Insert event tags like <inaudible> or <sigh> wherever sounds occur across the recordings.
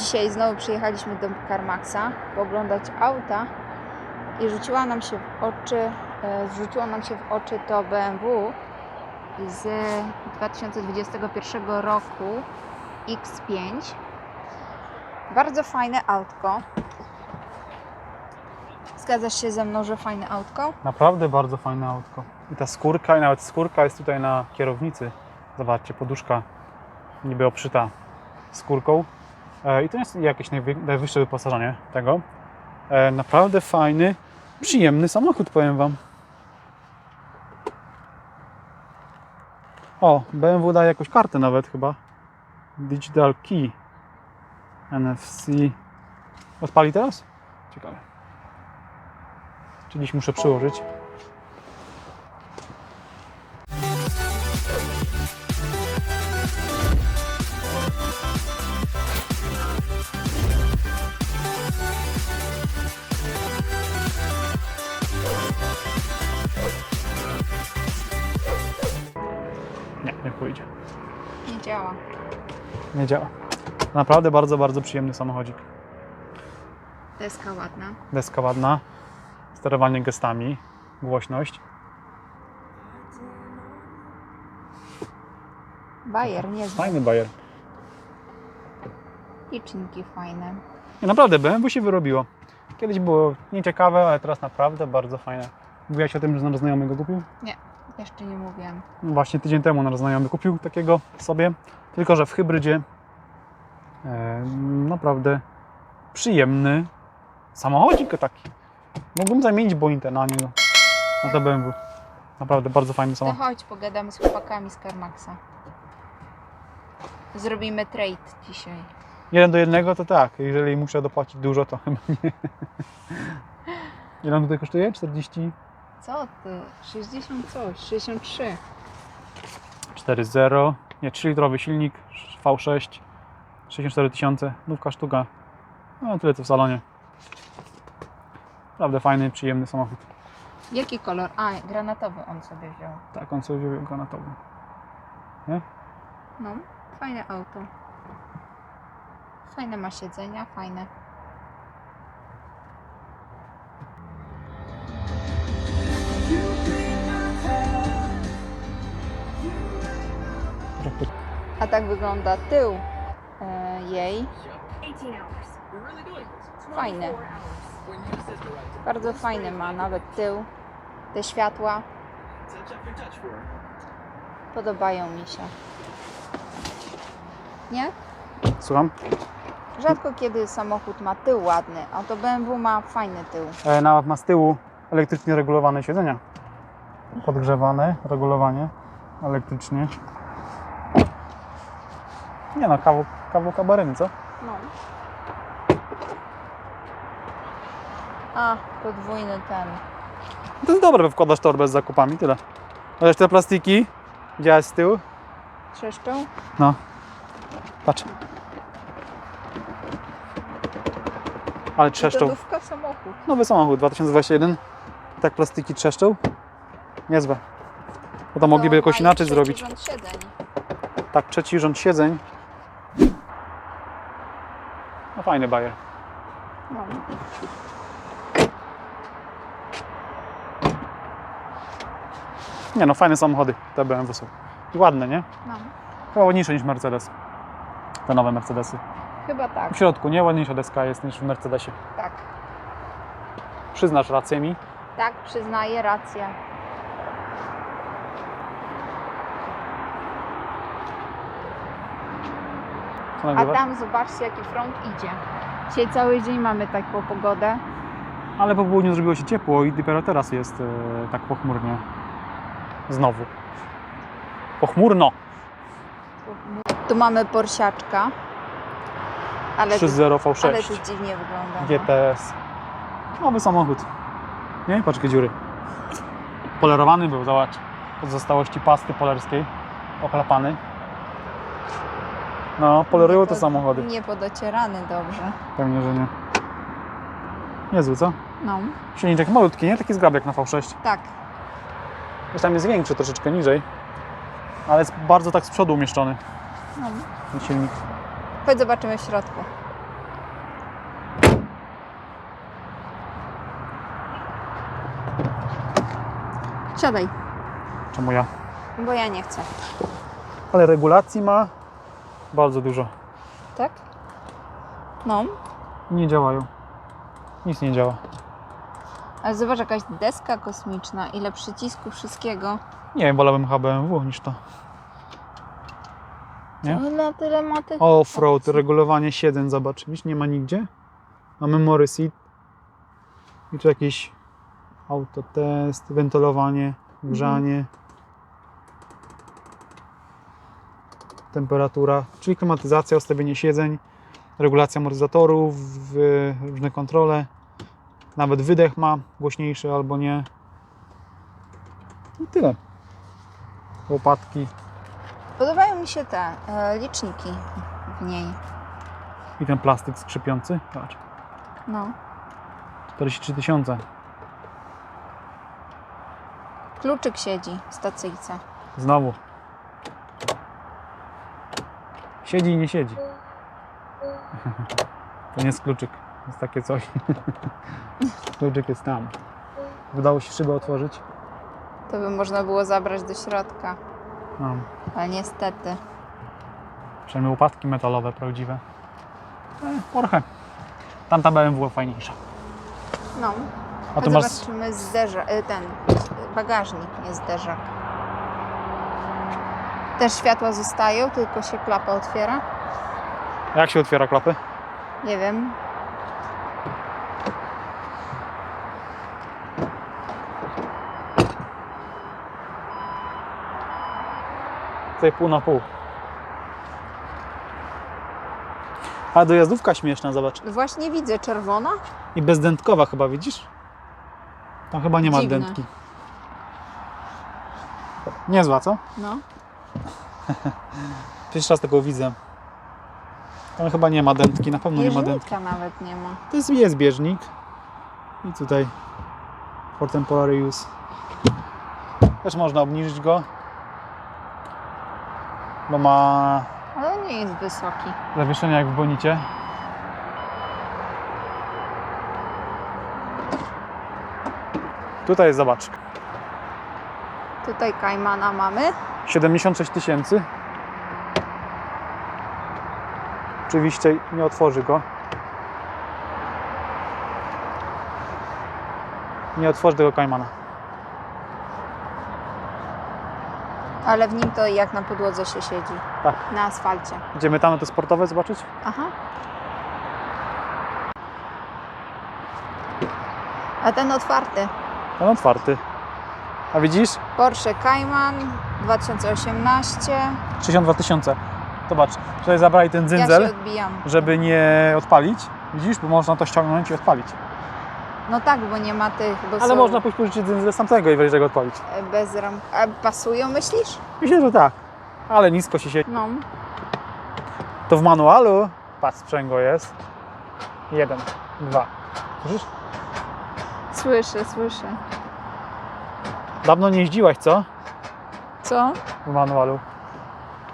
Dzisiaj znowu przyjechaliśmy do CarMaxa pooglądać auta i rzuciła nam się w oczy, e, rzuciło nam się w oczy to BMW z 2021 roku X5. Bardzo fajne autko. Zgadzasz się ze mną, że fajne autko? Naprawdę bardzo fajne autko. I ta skórka, i nawet skórka jest tutaj na kierownicy. Zobaczcie, poduszka niby obszyta skórką. E, I to jest jakieś najwy- najwyższe wyposażenie tego. E, Naprawdę fajny, przyjemny samochód, powiem Wam. O, BMW daje jakąś kartę nawet chyba. Digital Key. NFC. Odpali teraz? Ciekawe. Czy dziś muszę przyłożyć? Nie działa. Naprawdę bardzo, bardzo przyjemny samochodzik. Deska ładna. Deska ładna, sterowanie gestami, głośność. Bajer, niezły. Fajny bajer. Liczniki fajne. Nie, naprawdę BMW się wyrobiło. Kiedyś było nieciekawe, ale teraz naprawdę bardzo fajne. Mówiłaś o tym, że nasz znajomy go kupił? Jeszcze nie mówiłam. No Właśnie tydzień temu nasz znajomy kupił takiego sobie, tylko że w hybrydzie. E, naprawdę przyjemny samochodzik taki. Mógłbym zamienić Bointę na niego, na to BMW. Naprawdę bardzo fajny To samochód. chodź, pogadamy z chłopakami z CarMaxa. Zrobimy trade dzisiaj. Jeden do jednego to tak, jeżeli muszę dopłacić dużo, to chyba nie. Ile on tutaj kosztuje? 40? Co ty? 60 coś, 63. 4.0, nie, 3-litrowy silnik, V6, 64 tysiące, nówka sztuka. No tyle co w salonie. Naprawdę fajny, przyjemny samochód. Jaki kolor? A, granatowy on sobie wziął. Tak, on sobie wziął granatowy. No, fajne auto. Fajne ma siedzenia, fajne. A tak wygląda tył e, jej. Fajne. Bardzo fajny ma nawet tył. Te światła podobają mi się. Nie? Słucham? Rzadko kiedy samochód ma tył ładny, a to BMW ma fajny tył. E, na, ma z tyłu elektrycznie regulowane siedzenia. Podgrzewane, regulowanie elektrycznie. Nie no, kawał, kawał kabaryny, co? No. A, podwójny ten. To jest dobre, bo wkładasz torbę z zakupami, tyle. Chociaż te plastiki, widziałeś z tyłu? Trzeszczą? No. Patrz. Ale trzeszczą. Lodówka samochód. Nowy samochód 2021. Tak plastiki trzeszczą. Niezłe. Bo to mogliby jakoś inaczej zrobić. rząd siedzeń. Tak, trzeci rząd siedzeń. No fajny bajer. No. Nie no, fajne samochody te BMW są. I ładne, nie? no. Chyba ładniejsze niż Mercedes. Te nowe Mercedesy. Chyba tak. W środku, nie? Ładniejsza deska jest niż w Mercedesie. Tak. Przyznasz rację mi. Tak, przyznaję rację. A tam zobaczcie jaki front idzie. Dzisiaj cały dzień mamy taką pogodę. Ale po południu zrobiło się ciepło i dopiero teraz jest e, tak pochmurnie. Znowu. Pochmurno. Tu mamy porsiaczka. Ale tu, 3.0 ale V6 tu dziwnie wygląda. no. GTS. Nowy samochód. Nie? Jakie dziury. Polerowany był, zobacz. Pozostałości pasty polerskiej. Ochlapany. No, polerują te samochody. Nie podocierany dobrze. Pewnie, że nie. Niezły, co? No. Silniczek malutki, nie? Taki zgrabek na V6. Tak. Wiesz, tam jest większy troszeczkę niżej, ale jest bardzo tak z przodu umieszczony No. ten silnik. Chodź zobaczymy w środku. Siadaj, Czemu ja? bo ja nie chcę. Ale regulacji ma bardzo dużo. Tak? No. Nie działają. Nic nie działa. Ale zobacz, jakaś deska kosmiczna, ile przycisków, wszystkiego. Nie wiem, wolałbym HBMW niż to. Nie? To na tyle ma tych... Offroad, opcji. regulowanie siedzeń, zobacz. Widzisz, nie ma nigdzie. Ma memory seat. I tu jakiś autotest, wentylowanie, grzanie. Temperatura, czyli klimatyzacja, ustawienie siedzeń, regulacja amortyzatorów, różne kontrole. Nawet wydech ma głośniejszy albo nie. I tyle. Łopatki Podobają mi się te e, liczniki w niej. i ten plastik skrzypiący. Patrz. No. 43 tysiące. Kluczyk siedzi w stacyjce. Znowu. Siedzi i nie siedzi. <laughs> To nie jest kluczyk. Jest takie coś. <laughs> Kluczyk jest tam. Udało się szybę otworzyć? To by można było zabrać do środka, No. ale niestety. Przynajmniej łopatki metalowe prawdziwe. E, Porchę. Tamta BMW fajniejsza. No. A A masz... zobaczymy zderza, y, ten bagażnik, nie zderzak. Też światła zostają, tylko się klapa otwiera. Jak się otwiera klapy? Nie wiem. Tutaj pół na pół. A dojazdówka śmieszna, zobacz. Właśnie widzę czerwona. I bezdętkowa chyba, widzisz? Tam chyba nie ma Dziwne. dętki. Niezła, co? No. Pierwszy raz tego widzę. Tam chyba nie ma dętki, na pewno nie ma dętki. Bieżnika nawet nie ma. To jest, jest bieżnik. I tutaj for temporary use. Też można obniżyć go. Bo ma Ale on nie jest wysoki. zawieszenie jak w bonicie. Tutaj zobacz. Tutaj Kajmana mamy. 76 tysięcy. Oczywiście nie otworzy go. Nie otworzy tego Kajmana. Ale w nim to jak na podłodze się siedzi. Tak. Na asfalcie. Idziemy tam na te sportowe zobaczyć? Aha. A ten otwarty. Ten otwarty. A widzisz? Porsche Cayman 2018. 62 tysiące. Zobacz, tutaj zabrali ten Ja dzyndzel, się odbijam. żeby nie odpalić. Widzisz? Bo można to ściągnąć i odpalić. No tak, bo nie ma tych, Ale są można pójść pożyczyć dzyndzel z tamtego i wejść go odpalić. e, bez ram... A pasują, myślisz? Myślę, że tak. Ale nisko się siedzi. No. To w manualu, patrz, sprzęgło jest. Jeden, dwa. Słyszysz? Słyszę, słyszę. Dawno nie jeździłaś, co? Co? W manualu.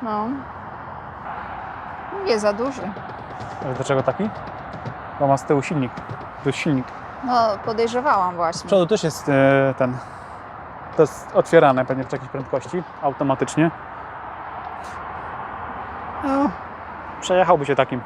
No. Nie za duży. Ale dlaczego taki? Bo ma z tyłu silnik. To jest silnik. No, podejrzewałam Z właśnie. przodu też jest e, ten. To jest otwierane pewnie przy jakiejś prędkości, automatycznie. No, przejechałby się takim.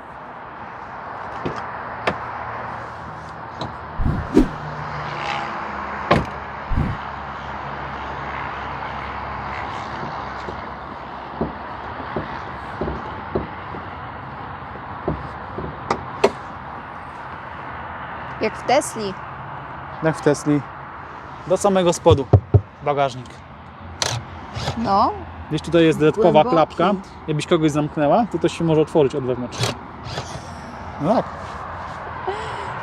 Tesli. Jak w Tesli. Do samego spodu bagażnik. No. Gdzieś tutaj jest dodatkowa Głęboki. klapka. Jakbyś kogoś zamknęła, to to się może otworzyć od wewnątrz. No tak.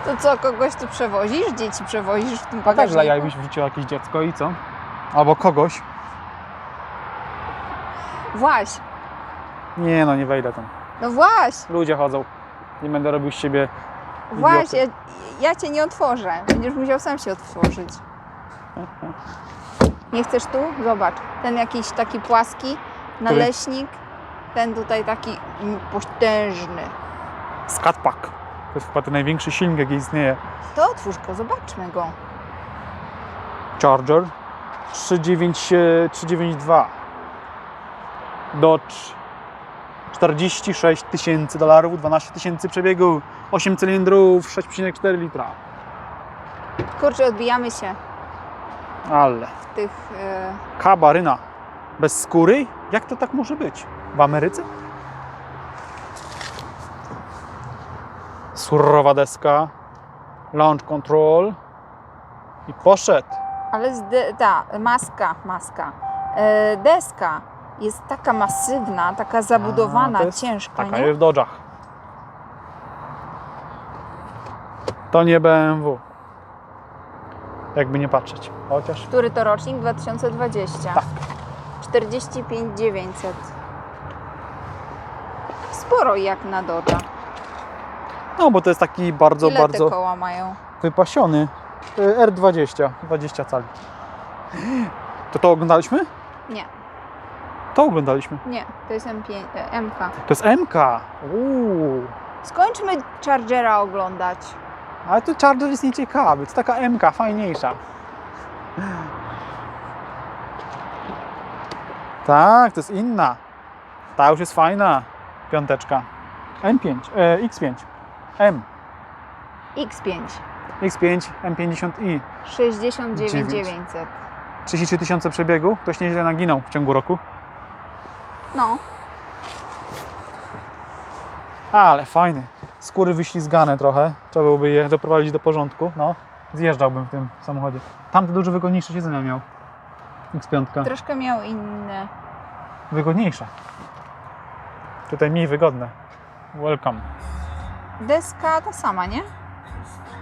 To co, kogoś tu przewozisz? Dzieci przewozisz w tym A tak, bagażniku? jakbyś wrzuciła jakieś dziecko i co? Albo kogoś. Właś. Nie no, nie wejdę tam. No właś. Ludzie chodzą. Nie będę robił z siebie. Właś, ja, ja cię nie otworzę. Będziesz musiał sam się otworzyć. Nie chcesz tu? Zobacz. Ten jakiś taki płaski, naleśnik. Ten tutaj taki potężny. Skatpack. To jest chyba ten największy silnik, jaki istnieje. To otwórz go, zobaczmy go. Charger. 3,9, e, 3,92. Dodge 46 tysięcy dolarów, 12 tysięcy przebiegu, 8 cylindrów, 6,4 litra. Kurczę, odbijamy się Ale w tych... e, kabaryna bez skóry? Jak to tak może być? W Ameryce? Surowa deska, launch control i poszedł. Ale z de- ta maska, maska, e, deska jest taka masywna, taka zabudowana, A, jest ciężka, Taka nie? jest w Dodge'ach. To nie BMW. Jakby nie patrzeć. Chociaż Który to rocznik? 2020. Tak. 45 900. Sporo jak na Dodge'a. No, bo to jest taki bardzo, Ile bardzo te koła mają? wypasiony y, R20, 20 cali. To to oglądaliśmy? Nie, To oglądaliśmy. nie, to jest M5, e, MK. To jest MK. Uuu. Skończmy Chargera oglądać. Ale to Charger jest nieciekawy. To taka MK, fajniejsza. Tak, to jest inna. Ta już jest fajna. Piąteczka. M5, e, X5. M. X5, X5, M50i. 69 Dziewięć. 900. 33 tysiące przebiegu. Ktoś nieźle naginął w ciągu roku. No, Ale fajny. Skóry wyślizgane trochę. Trzeba byłoby je doprowadzić do porządku. No, zjeżdżałbym w tym samochodzie. Tamte dużo wygodniejsze siedzenia miał. X5. troszkę miał inne. Wygodniejsza. Tutaj mniej wygodne. Welcome. Deska ta sama, nie?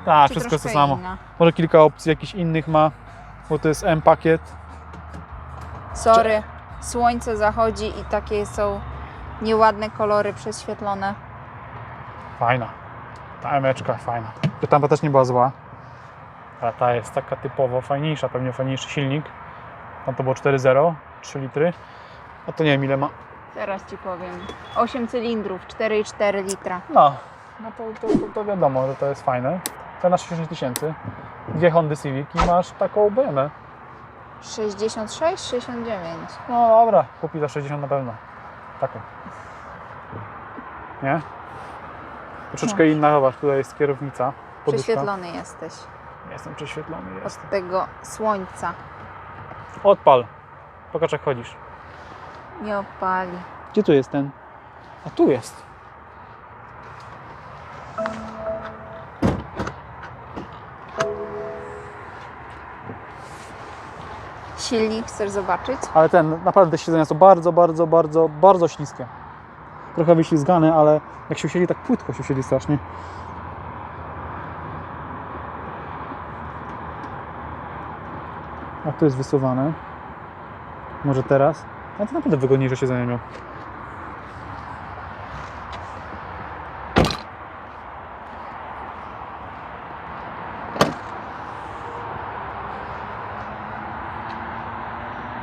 Tak, Czy wszystko jest to troszkę samo. Inna? Może kilka opcji jakichś innych ma, bo to jest M-pakiet. Sorry, słońce zachodzi i takie są nieładne kolory prześwietlone. Fajna. Ta emeczka fajna. To tamta też nie była zła. Ale ta jest taka typowo fajniejsza, pewnie fajniejszy silnik. Tam to było 4.0, 3 litry. A to nie wiem ile ma. Teraz ci powiem. 8 cylindrów, 4,4 litra. No, no to, to, to, to wiadomo, że to jest fajne. To na 60 tysięcy. Dwie Hondy Civic i masz taką BMW. 66, 69. No dobra, kupi za 60 na pewno. Taką. Nie? Troszeczkę inna, zobacz, tutaj jest kierownica. Poduszka. Prześwietlony jesteś Jestem prześwietlony, jest. od tego słońca. Odpal. Pokaż jak chodzisz. Nie opali. Gdzie tu jest ten? A tu jest. Silnik chcesz zobaczyć? Ale ten, naprawdę siedzenia są bardzo, bardzo, bardzo, bardzo śliskie. Trochę wyślizgane, ale jak się siedzi, tak płytko się siedzi strasznie. A tu jest wysuwane. Może teraz? A to naprawdę wygodniejsze siedzenie miał.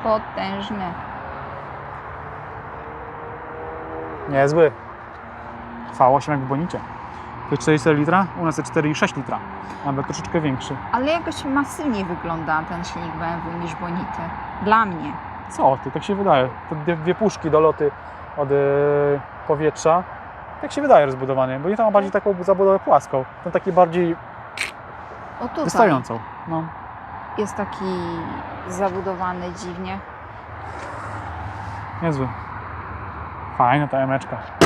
Potężny. Niezły. V8 jak w bonicie. To jest 4,4 litra, u nas jest 4,6 litra. Nawet troszeczkę większy. Ale jakoś masywniej wygląda ten silnik BMW niż Bonity. Dla mnie. Co ty, tak się wydaje. Te dwie, dwie puszki do loty od e, powietrza. Tak się wydaje rozbudowanie, bo nie tam ma bardziej taką zabudowę płaską. Ten taki bardziej O tutaj wystającą. No. Jest taki zabudowany dziwnie. Niezły. Fajna ta emeczka.